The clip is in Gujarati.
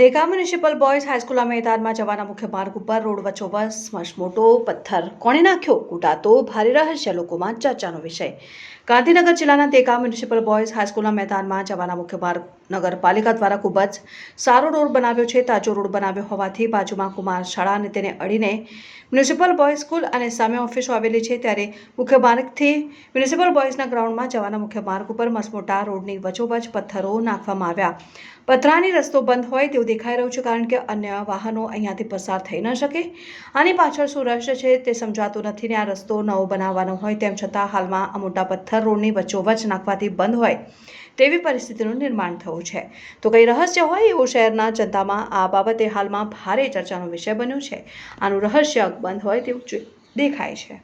દેગા મ્યુનિસિપલ બોયઝ હાઈસ્કૂલના મેદાનમાં જવાના મુખ્ય માર્ગ ઉપર રોડ વચ્ચોવચ મોટો પથ્થર કોણે નાખ્યો? કૂટાતો ભારે રહસ્ય, લોકોમાં ચર્ચાનો વિષય. ગાંધીનગર જિલ્લાના દેગા મ્યુનિસિપલ બોયઝ હાઈસ્કૂલના મેદાનમાં જવાના મુખ્ય માર્ગ નગરપાલિકા દ્વારા ખૂબ જ સારો રોડ બનાવ્યો છે. તાજો રોડ બનાવ્યો હોવાથી બાજુમાં કુમાર શાળા અને તેને અડીને મ્યુનિસિપલ બોયઝ સ્કૂલ અને સામે ઓફિસો આવેલી છે. ત્યારે મુખ્ય માર્ગથી મ્યુનિસિપલ બોયઝના ગ્રાઉન્ડમાં જવાના મુખ્ય માર્ગ ઉપર મસમોટા રોડની વચોવચ પથ્થરો નાખવામાં આવ્યા. પથરાની રસ્તો બંધ હોય તેવું દેખાઈ રહ્યું છે કારણ કે અન્ય વાહનો અહીંયાથી પસાર થઈ ન શકે. આની પાછળ શું રહસ્ય છે તે સમજાતું નથી ને આ રસ્તો નવો બનાવવાનો હોય તેમ છતાં હાલમાં આ મોટા પથ્થર રોડની વચ્ચોવચ નાખવાથી બંધ હોય તેવી પરિસ્થિતિનું નિર્માણ થયું છે. તો કંઈ રહસ્ય હોય એવું શહેરના જનતામાં આ બાબતે હાલમાં ભારે ચર્ચાનો વિષય બન્યું છે. આનું રહસ્ય બંધ હોય તેવું દેખાય છે.